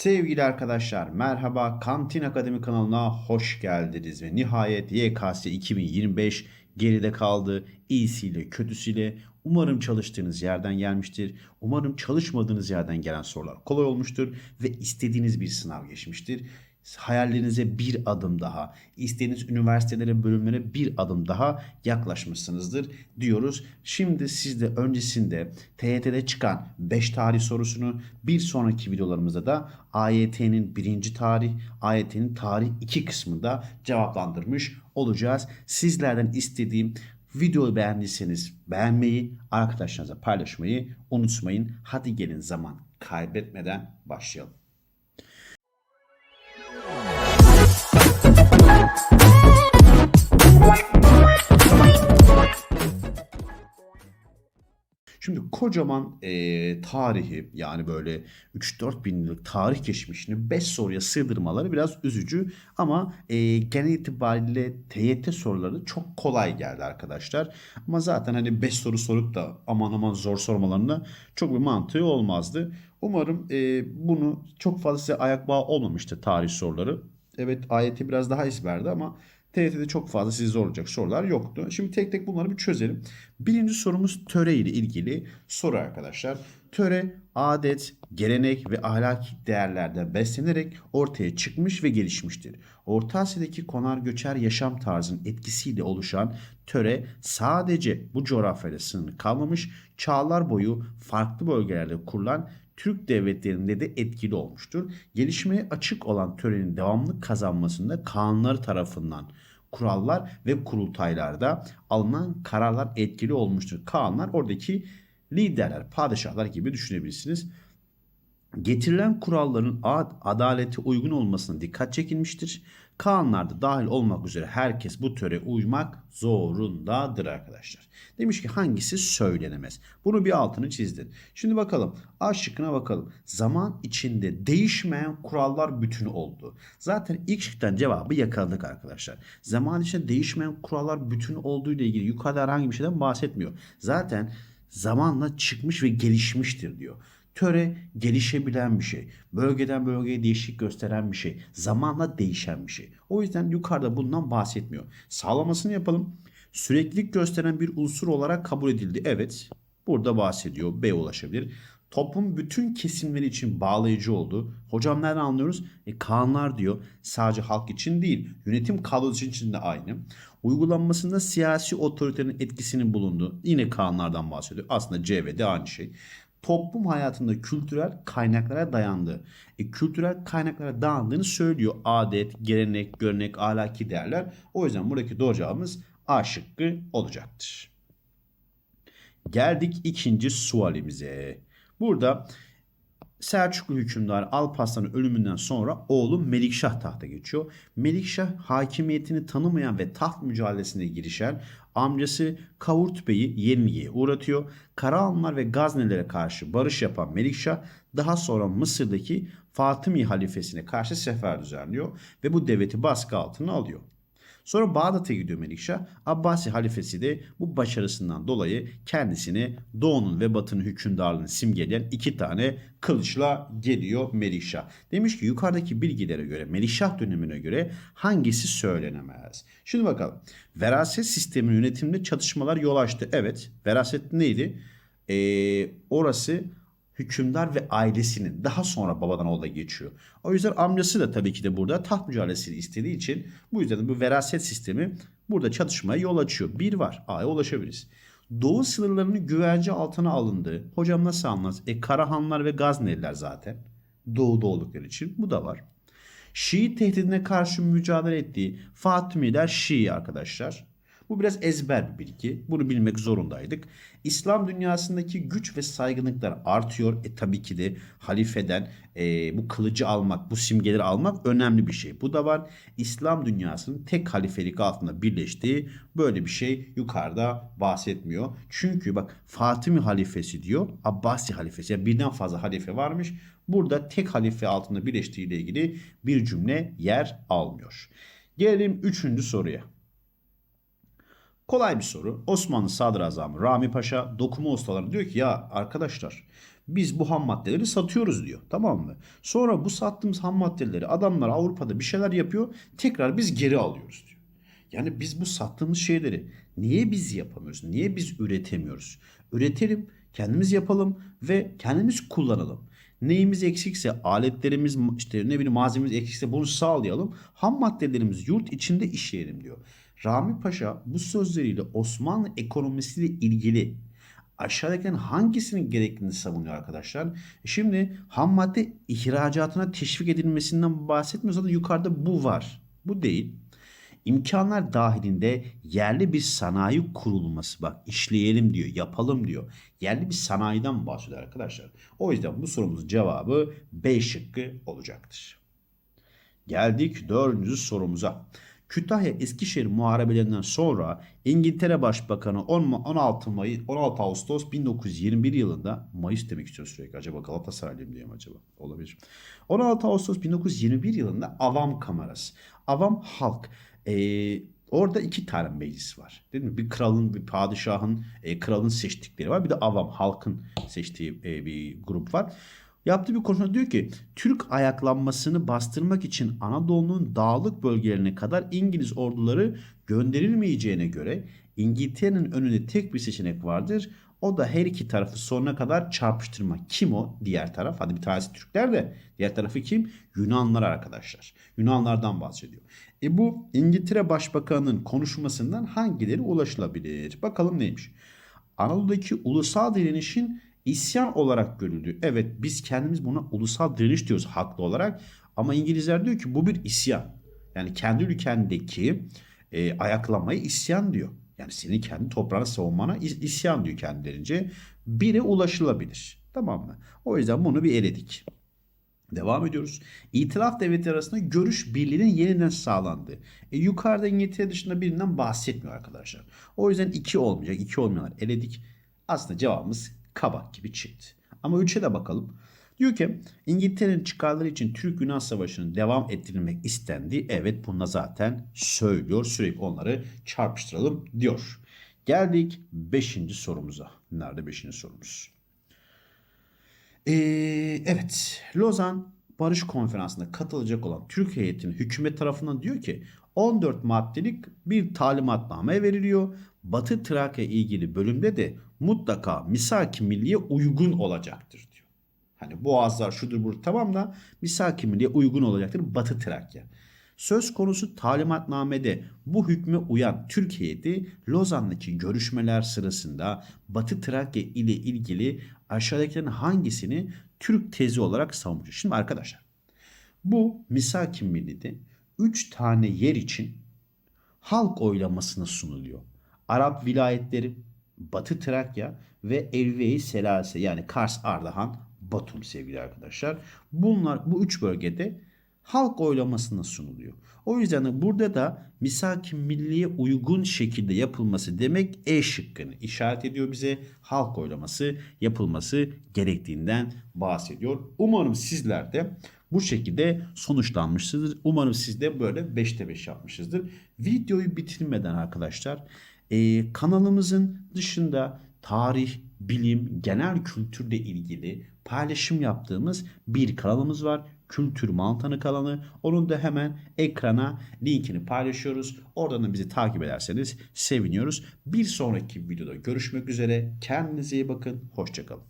Sevgili arkadaşlar merhaba Kantin Akademi kanalına hoş geldiniz ve nihayet YKS 2025 geride kaldı. İyisiyle kötüsüyle umarım çalıştığınız yerden gelmiştir. Umarım çalışmadığınız yerden gelen sorular kolay olmuştur ve istediğiniz bir sınav geçmiştir. Hayallerinize bir adım daha, istediğiniz üniversitelere, bölümlere bir adım daha yaklaşmışsınızdır diyoruz. Şimdi siz de öncesinde TYT'de çıkan 5 tarih sorusunu bir sonraki videolarımızda da AYT'nin birinci tarih, AYT'nin tarih 2 kısmında cevaplandırmış olacağız. Sizlerden istediğim Videoyu beğendiyseniz beğenmeyi, arkadaşlarınızla paylaşmayı unutmayın. Hadi gelin zaman kaybetmeden başlayalım. Şimdi kocaman eee, tarihi yani böyle 3-4 bin yıllık tarih geçmişini 5 soruya sığdırmaları biraz üzücü ama eee, genel itibariyle TYT soruları çok kolay geldi arkadaşlar. Ama zaten hani 5 soru sorup da aman aman zor sormalarına çok bir mantığı olmazdı. Umarım eee, bunu çok fazla size ayak bağı olmamıştır tarih soruları. Evet AYT biraz daha ezberdi ama TYT'de çok fazla sizi zorlayacak sorular yoktu. Şimdi tek tek bunları bir çözelim. Birinci sorumuz töre ile ilgili soru arkadaşlar. Töre adet, gelenek ve ahlaki değerlerden beslenerek ortaya çıkmış ve gelişmiştir. Orta Asya'daki konar göçer yaşam tarzının etkisiyle oluşan töre sadece bu coğrafyada sınırlı kalmamış, çağlar boyu farklı bölgelerde kurulan Türk devletlerinde de etkili olmuştur. Gelişmeye açık olan törenin devamlı kazanmasında kanunları tarafından kurallar ve kurultaylarda alınan kararlar etkili olmuştur. Kanunlar oradaki liderler, padişahlar gibi düşünebilirsiniz. Getirilen kuralların ad- adalete uygun olmasına dikkat çekilmiştir. Kanunlarda dahil olmak üzere herkes bu töre uymak zorundadır arkadaşlar. Demiş ki hangisi söylenemez. Bunu bir altını çizdin. Şimdi bakalım A şıkkına bakalım. Zaman içinde değişmeyen kurallar bütünü oldu. Zaten ilk şıktan cevabı yakaladık arkadaşlar. Zaman içinde değişmeyen kurallar bütünü olduğu ile ilgili yukarıda herhangi bir şeyden bahsetmiyor. Zaten zamanla çıkmış ve gelişmiştir diyor. Töre gelişebilen bir şey. Bölgeden bölgeye değişik gösteren bir şey. Zamanla değişen bir şey. O yüzden yukarıda bundan bahsetmiyor. Sağlamasını yapalım. Süreklilik gösteren bir unsur olarak kabul edildi. Evet. Burada bahsediyor. B ulaşabilir. Toplum bütün kesimleri için bağlayıcı oldu. Hocam nereden anlıyoruz? E, kanunlar diyor. Sadece halk için değil. Yönetim kadrosu için de aynı. Uygulanmasında siyasi otoritenin etkisinin bulunduğu. Yine kanunlardan bahsediyor. Aslında C ve D aynı şey toplum hayatında kültürel kaynaklara dayandığı. E, kültürel kaynaklara dayandığını söylüyor. Adet, gelenek, görenek, ahlaki değerler. O yüzden buradaki doğru cevabımız A şıkkı olacaktır. Geldik ikinci sualimize. Burada Selçuklu hükümdarı Alparslan'ın ölümünden sonra oğlu Melikşah tahta geçiyor. Melikşah hakimiyetini tanımayan ve taht mücadelesine girişen amcası Kavurt Bey'i yenilgiye uğratıyor. Karahanlar ve Gaznelere karşı barış yapan Melikşah daha sonra Mısır'daki Fatımi halifesine karşı sefer düzenliyor ve bu devleti baskı altına alıyor. Sonra Bağdat'a gidiyor Melikşah. Abbasi halifesi de bu başarısından dolayı kendisine Doğu'nun ve Batı'nın hükümdarlığını simgeleyen iki tane kılıçla geliyor Melikşah. Demiş ki yukarıdaki bilgilere göre Melikşah dönemine göre hangisi söylenemez? Şimdi bakalım. Veraset sistemi yönetiminde çatışmalar yol açtı. Evet. Veraset neydi? Ee, orası hükümdar ve ailesinin daha sonra babadan oğula geçiyor. O yüzden amcası da tabii ki de burada taht mücadelesini istediği için bu yüzden de bu veraset sistemi burada çatışmaya yol açıyor. Bir var. A'ya ulaşabiliriz. Doğu sınırlarının güvence altına alındığı. Hocam nasıl anlat? E Karahanlar ve Gazneliler zaten. Doğuda oldukları için. Bu da var. Şii tehdidine karşı mücadele ettiği Fatımiler Şii arkadaşlar. Bu biraz ezber bir bilgi. Bunu bilmek zorundaydık. İslam dünyasındaki güç ve saygınlıklar artıyor. E tabii ki de halifeden e, bu kılıcı almak, bu simgeleri almak önemli bir şey. Bu da var. İslam dünyasının tek halifelik altında birleştiği böyle bir şey yukarıda bahsetmiyor. Çünkü bak Fatimi halifesi diyor, Abbasi halifesi. Yani birden fazla halife varmış. Burada tek halife altında birleştiği ile ilgili bir cümle yer almıyor. Gelelim üçüncü soruya. Kolay bir soru. Osmanlı Sadrazamı Rami Paşa dokuma ustaları diyor ki ya arkadaşlar Biz bu ham maddeleri satıyoruz diyor. Tamam mı? Sonra bu sattığımız ham maddeleri adamlar Avrupa'da bir şeyler yapıyor. Tekrar biz geri alıyoruz diyor. Yani biz bu sattığımız şeyleri niye biz yapamıyoruz? Niye biz üretemiyoruz? Üretelim, kendimiz yapalım ve kendimiz kullanalım. Neyimiz eksikse, aletlerimiz, işte ne bileyim malzememiz eksikse bunu sağlayalım. Ham maddelerimiz yurt içinde işleyelim diyor. Rami Paşa bu sözleriyle Osmanlı ekonomisiyle ilgili aşağıdakilerin hangisinin gerektiğini savunuyor arkadaşlar. Şimdi ham madde ihracatına teşvik edilmesinden bahsetmiyoruz. Zaten yukarıda bu var. Bu değil. İmkanlar dahilinde yerli bir sanayi kurulması bak işleyelim diyor, yapalım diyor. Yerli bir sanayiden bahsediyor arkadaşlar. O yüzden bu sorumuzun cevabı B şıkkı olacaktır. Geldik dördüncü sorumuza. Kütahya Eskişehir muharebelerinden sonra İngiltere Başbakanı 10 16 Mayıs 16 Ağustos 1921 yılında Mayıs demek istiyor sürekli. Acaba Galatasaraylıyım diye mi acaba? Olabilir. 16 Ağustos 1921 yılında Avam Kamerası. Avam halk. Ee, orada iki tane meclis var. Değil mi? Bir kralın, bir padişahın, e, kralın seçtikleri var. Bir de avam, halkın seçtiği e, bir grup var. Yaptığı bir konuşma diyor ki Türk ayaklanmasını bastırmak için Anadolu'nun dağlık bölgelerine kadar İngiliz orduları gönderilmeyeceğine göre İngiltere'nin önünde tek bir seçenek vardır. O da her iki tarafı sonuna kadar çarpıştırmak. Kim o? Diğer taraf. Hadi bir tanesi Türkler de. Diğer tarafı kim? Yunanlar arkadaşlar. Yunanlardan bahsediyor. E bu İngiltere Başbakanı'nın konuşmasından hangileri ulaşılabilir? Bakalım neymiş? Anadolu'daki ulusal direnişin isyan olarak görüldü. Evet biz kendimiz buna ulusal direniş diyoruz haklı olarak. Ama İngilizler diyor ki bu bir isyan. Yani kendi ülkendeki e, ayaklamayı isyan diyor. Yani senin kendi toprağını savunmana is- isyan diyor kendilerince. Bire ulaşılabilir. Tamam mı? O yüzden bunu bir eledik. Devam ediyoruz. İtilaf devletleri arasında görüş birliğinin yeniden sağlandığı. E, yukarıda İngiltere dışında birinden bahsetmiyor arkadaşlar. O yüzden iki olmayacak. iki olmayanlar eledik. Aslında cevabımız kabak gibi çıktı. Ama 3'e de bakalım. Diyor ki İngiltere'nin çıkarları için Türk-Yunan Savaşı'nın devam ettirilmek istendi. Evet bunda zaten söylüyor. Sürekli onları çarpıştıralım diyor. Geldik 5. sorumuza. Nerede 5. sorumuz? Ee, evet Lozan Barış Konferansı'na katılacak olan Türk heyetinin hükümet tarafından diyor ki 14 maddelik bir talimatname veriliyor. Batı Trakya ilgili bölümde de mutlaka misak-ı milliye uygun olacaktır. Hani boğazlar şudur budur tamam da misak-ı milliye uygun olacaktır Batı Trakya. Söz konusu talimatnamede bu hükme uyan Türk heyeti Lozan'daki görüşmeler sırasında Batı Trakya ile ilgili aşağıdakilerin hangisini Türk tezi olarak savunmuş? Şimdi arkadaşlar bu misak-ı millide 3 tane yer için halk oylamasına sunuluyor. Arap vilayetleri, Batı Trakya ve Elve-i Selase yani Kars, Ardahan, Batum sevgili arkadaşlar. Bunlar bu üç bölgede halk oylamasına sunuluyor. O yüzden de burada da misak-ı milliye uygun şekilde yapılması demek E şıkkını işaret ediyor bize. Halk oylaması yapılması gerektiğinden bahsediyor. Umarım sizler de bu şekilde sonuçlanmışsınızdır. Umarım siz de böyle 5'te 5 yapmışızdır. Videoyu bitirmeden arkadaşlar e, kanalımızın dışında tarih, bilim, genel kültürle ilgili paylaşım yaptığımız bir kanalımız var. Kültür Mantanı kanalı. Onun da hemen ekrana linkini paylaşıyoruz. Oradan da bizi takip ederseniz seviniyoruz. Bir sonraki videoda görüşmek üzere. Kendinize iyi bakın. Hoşçakalın.